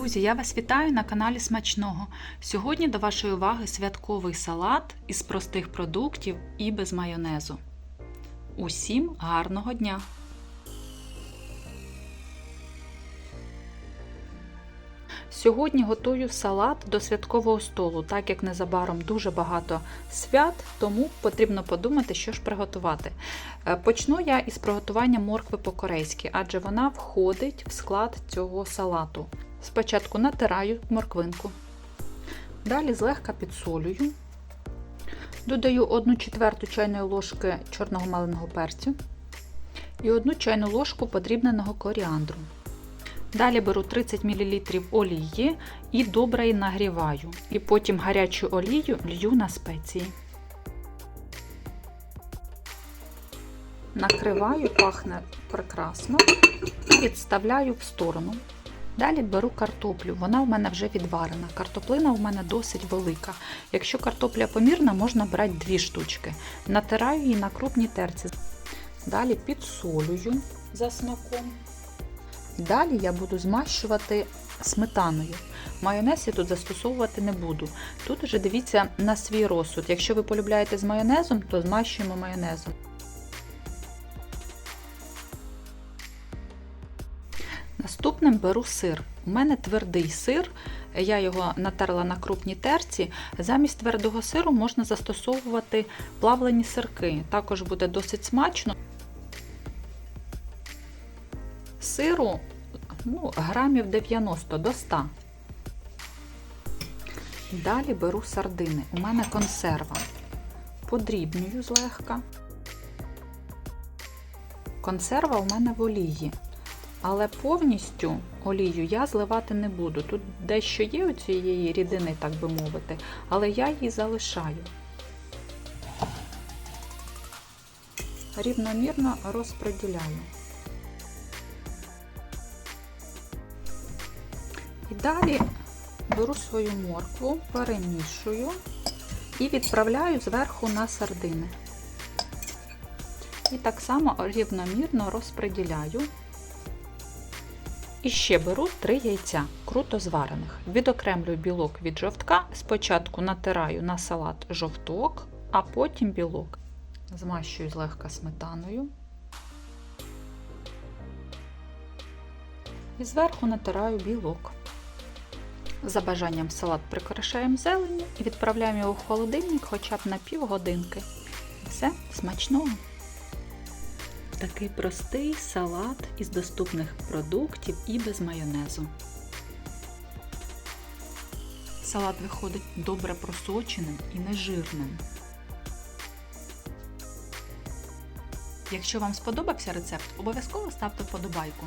Друзі, я вас вітаю на каналі Смачного. Сьогодні до вашої уваги святковий салат із простих продуктів і без майонезу. Усім гарного дня! Сьогодні готую салат до святкового столу, так як незабаром дуже багато свят, тому потрібно подумати, що ж приготувати. Е, Почну я із приготування моркви по-корейськи, адже вона входить в склад цього салату. Спочатку натираю морквинку, далі злегка підсолюю, додаю 1 четверту чайної ложки чорного маленого перцю і 1 чайну ложку подрібненого коріандру. Далі беру 30 мл олії і добре нагріваю. І потім гарячу олію лью на спеції. Накриваю, пахне прекрасно і відставляю в сторону. Далі беру картоплю, вона в мене вже відварена. Картоплина в мене досить велика. Якщо картопля помірна, можна брати дві штучки. Натираю її на крупній терці. Далі підсолюю за смаком. Далі я буду змащувати сметаною. Майонез я тут застосовувати не буду. Тут вже дивіться на свій розсуд. Якщо ви полюбляєте з майонезом, то змащуємо майонезом. Наступним беру сир. У мене твердий сир, я його натерла на крупній терці. Замість твердого сиру можна застосовувати плавлені сирки. Також буде досить смачно. Сиру ну, грамів 90 до 100. Далі беру сардини. У мене консерва. Подрібнюю злегка. Консерва у мене в олії. Але повністю олію я зливати не буду. Тут дещо є у цієї рідини, так би мовити, але я її залишаю. Рівномірно розподіляю. І далі беру свою моркву, перемішую і відправляю зверху на сардини. І так само рівномірно розподіляю. І ще беру 3 яйця, круто зварених. Відокремлюю білок від жовтка. Спочатку натираю на салат жовток, а потім білок. Змащую злегка сметаною. І зверху натираю білок. За бажанням салат прикрашаємо зеленню і відправляємо його в холодильник хоча б на півгодинки. Все, смачного! Такий простий салат із доступних продуктів і без майонезу. Салат виходить добре просоченим і нежирним. Якщо вам сподобався рецепт, обов'язково ставте вподобайку.